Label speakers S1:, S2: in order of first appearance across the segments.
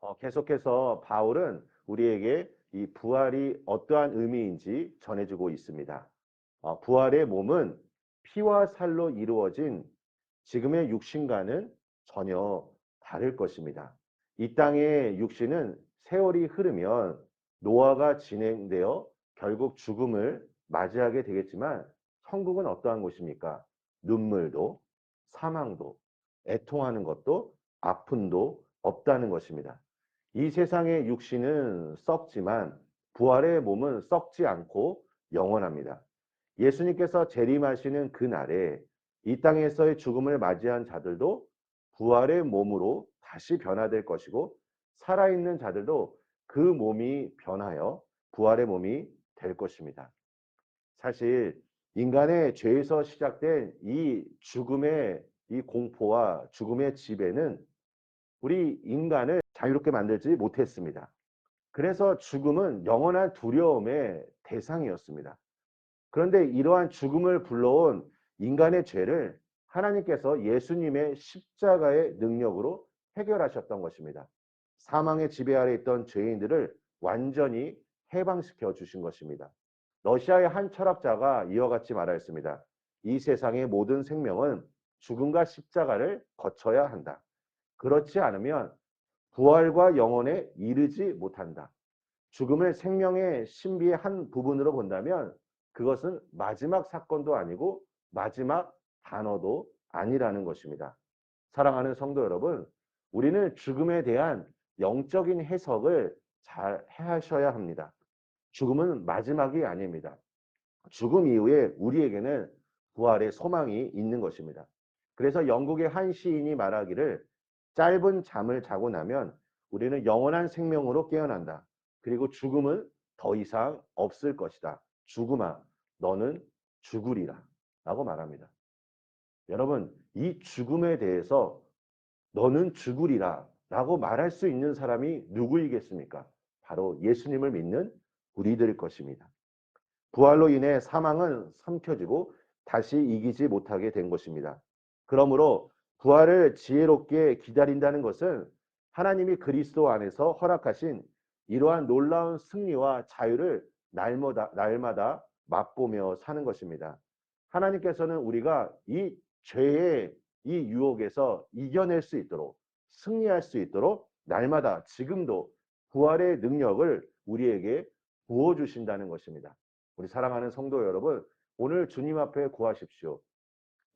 S1: 어, 계속해서 바울은 우리에게 이 부활이 어떠한 의미인지 전해주고 있습니다. 어, 부활의 몸은 피와 살로 이루어진 지금의 육신과는 전혀 다를 것입니다. 이 땅의 육신은 세월이 흐르면 노화가 진행되어 결국 죽음을 맞이하게 되겠지만 천국은 어떠한 곳입니까? 눈물도 사망도 애통하는 것도 아픔도 없다는 것입니다. 이 세상의 육신은 썩지만 부활의 몸은 썩지 않고 영원합니다. 예수님께서 재림하시는 그날에 이 땅에서의 죽음을 맞이한 자들도 부활의 몸으로 다시 변화될 것이고 살아있는 자들도 그 몸이 변하여 부활의 몸이 될 것입니다. 사실 인간의 죄에서 시작된 이 죽음의 이 공포와 죽음의 지배는 우리 인간을 자유롭게 만들지 못했습니다. 그래서 죽음은 영원한 두려움의 대상이었습니다. 그런데 이러한 죽음을 불러온 인간의 죄를 하나님께서 예수님의 십자가의 능력으로 해결하셨던 것입니다. 사망의 지배 아래 있던 죄인들을 완전히 해방시켜 주신 것입니다. 러시아의 한 철학자가 이와 같이 말하였습니다. 이 세상의 모든 생명은 죽음과 십자가를 거쳐야 한다. 그렇지 않으면 부활과 영혼에 이르지 못한다. 죽음을 생명의 신비의 한 부분으로 본다면 그것은 마지막 사건도 아니고 마지막 단어도 아니라는 것입니다. 사랑하는 성도 여러분, 우리는 죽음에 대한 영적인 해석을 잘 하셔야 합니다. 죽음은 마지막이 아닙니다. 죽음 이후에 우리에게는 부활의 소망이 있는 것입니다. 그래서 영국의 한 시인이 말하기를 짧은 잠을 자고 나면 우리는 영원한 생명으로 깨어난다. 그리고 죽음은 더 이상 없을 것이다. 죽음아, 너는 죽으리라. 라고 말합니다. 여러분, 이 죽음에 대해서 너는 죽으리라. 라고 말할 수 있는 사람이 누구이겠습니까? 바로 예수님을 믿는 우리들일 것입니다. 부활로 인해 사망은 삼켜지고 다시 이기지 못하게 된 것입니다. 그러므로 부활을 지혜롭게 기다린다는 것은 하나님이 그리스도 안에서 허락하신 이러한 놀라운 승리와 자유를 날마다, 날마다 맛보며 사는 것입니다. 하나님께서는 우리가 이 죄의 이 유혹에서 이겨낼 수 있도록 승리할 수 있도록 날마다 지금도 부활의 능력을 우리에게 부어 주신다는 것입니다. 우리 사랑하는 성도 여러분, 오늘 주님 앞에 구하십시오.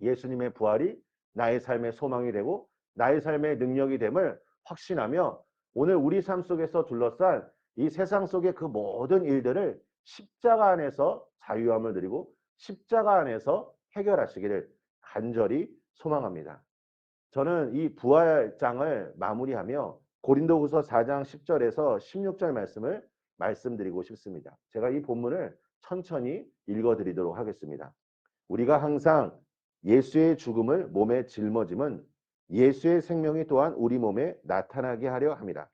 S1: 예수님의 부활이 나의 삶의 소망이 되고 나의 삶의 능력이 됨을 확신하며 오늘 우리 삶 속에서 둘러싼 이 세상 속의 그 모든 일들을 십자가 안에서 자유함을 누리고 십자가 안에서 해결하시기를 간절히 소망합니다. 저는 이 부활장을 마무리하며 고린도후서 4장 10절에서 16절 말씀을 말씀드리고 싶습니다. 제가 이 본문을 천천히 읽어드리도록 하겠습니다. 우리가 항상 예수의 죽음을 몸에 짊어짐은 예수의 생명이 또한 우리 몸에 나타나게 하려 함이라.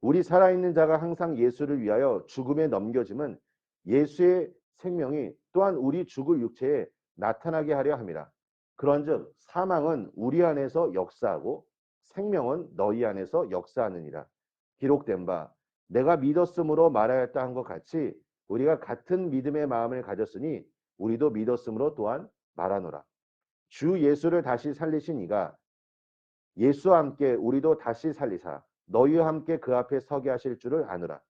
S1: 우리 살아있는 자가 항상 예수를 위하여 죽음에 넘겨짐은 예수의 생명이 또한 우리 죽을 육체에 나타나게 하려 함이라. 그런즉 사망은 우리 안에서 역사하고 생명은 너희 안에서 역사하느니라. 기록된 바 내가 믿었으므로 말하였다 한 것 같이 우리가 같은 믿음의 마음을 가졌으니 우리도 믿었으므로 또한 말하노라. 주 예수를 다시 살리신 이가 예수와 함께 우리도 다시 살리사 너희와 함께 그 앞에 서게 하실 줄을 아느라.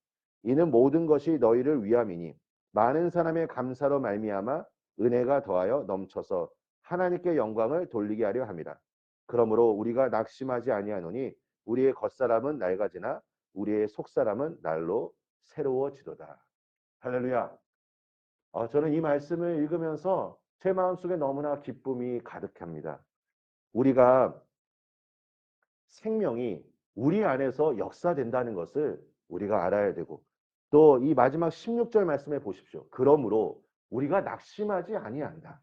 S1: 이는 모든 것이 너희를 위함이니 많은 사람의 감사로 말미암아 은혜가 더하여 넘쳐서 하나님께 영광을 돌리게 하려 함이라. 그러므로 우리가 낙심하지 아니하노니 우리의 겉사람은 낡아지나 우리의 속사람은 날로 새로워지도다. 할렐루야. 어, 저는 이 말씀을 읽으면서 제 마음속에 너무나 기쁨이 가득합니다. 우리가 생명이 우리 안에서 역사된다는 것을 우리가 알아야 되고 또 이 마지막 16절 말씀에 보십시오. 그러므로 우리가 낙심하지 아니한다.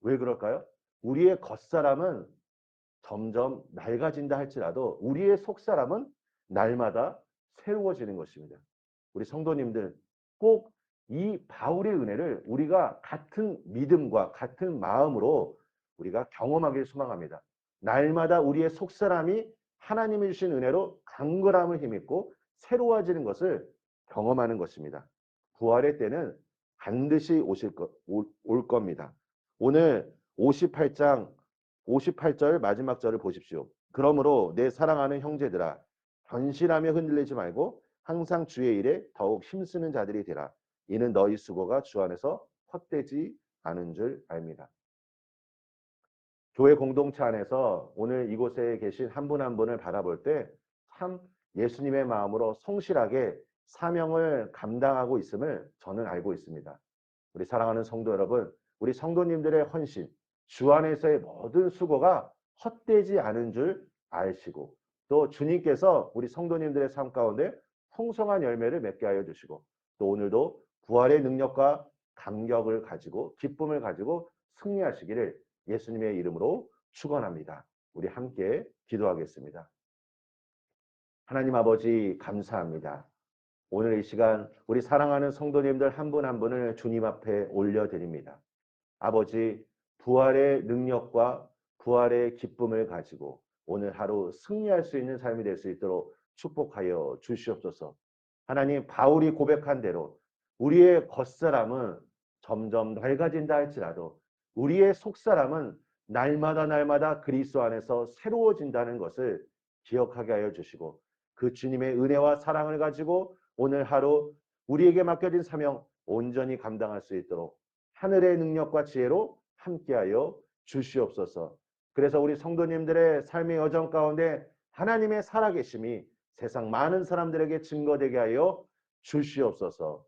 S1: 왜 그럴까요? 우리의 겉사람은 점점 낡아진다 할지라도 우리의 속사람은 날마다 새로워지는 것입니다. 우리 성도님들 꼭 이 바울의 은혜를 우리가 같은 믿음과 같은 마음으로 우리가 경험하길 소망합니다. 날마다 우리의 속사람이 하나님이 주신 은혜로 강건함을 힘입고 새로워지는 것을 경험하는 것입니다. 부활의 때는 반드시 오실 것, 올, 올 겁니다. 오늘 58장 58절 마지막 절을 보십시오. 그러므로 내 사랑하는 형제들아 현실하며 흔들리지 말고 항상 주의 일에 더욱 힘쓰는 자들이 되라. 이는 너희 수고가 주 안에서 헛되지 않은 줄 압니다. 교회 공동체 안에서 오늘 이곳에 계신 한분한 분을 바라볼 때 참 예수님의 마음으로 성실하게 사명을 감당하고 있음을 저는 알고 있습니다. 우리 사랑하는 성도 여러분, 우리 성도님들의 헌신, 주 안에서의 모든 수고가 헛되지 않은 줄 아시고 또 주님께서 우리 성도님들의 삶 가운데 풍성한 열매를 맺게 하여 주시고 또 오늘도 부활의 능력과 감격을 가지고 기쁨을 가지고 승리하시기를 예수님의 이름으로 축원합니다. 우리 함께 기도하겠습니다. 하나님 아버지 감사합니다. 오늘 이 시간 우리 사랑하는 성도님들 한 분한 분을 주님 앞에 올려드립니다. 아버지 부활의 능력과 부활의 기쁨을 가지고 오늘 하루 승리할 수 있는 삶이 될 수 있도록 축복하여 주시옵소서. 하나님 바울이 고백한 대로 우리의 겉사람은 점점 낡아진다 할지라도 우리의 속사람은 날마다 날마다 그리스도 안에서 새로워진다는 것을 기억하게 하여 주시고 그 주님의 은혜와 사랑을 가지고 오늘 하루 우리에게 맡겨진 사명 온전히 감당할 수 있도록 하늘의 능력과 지혜로 함께하여 주시옵소서. 그래서 우리 성도님들의 삶의 여정 가운데 하나님의 살아계심이 세상 많은 사람들에게 증거되게 하여 주시옵소서.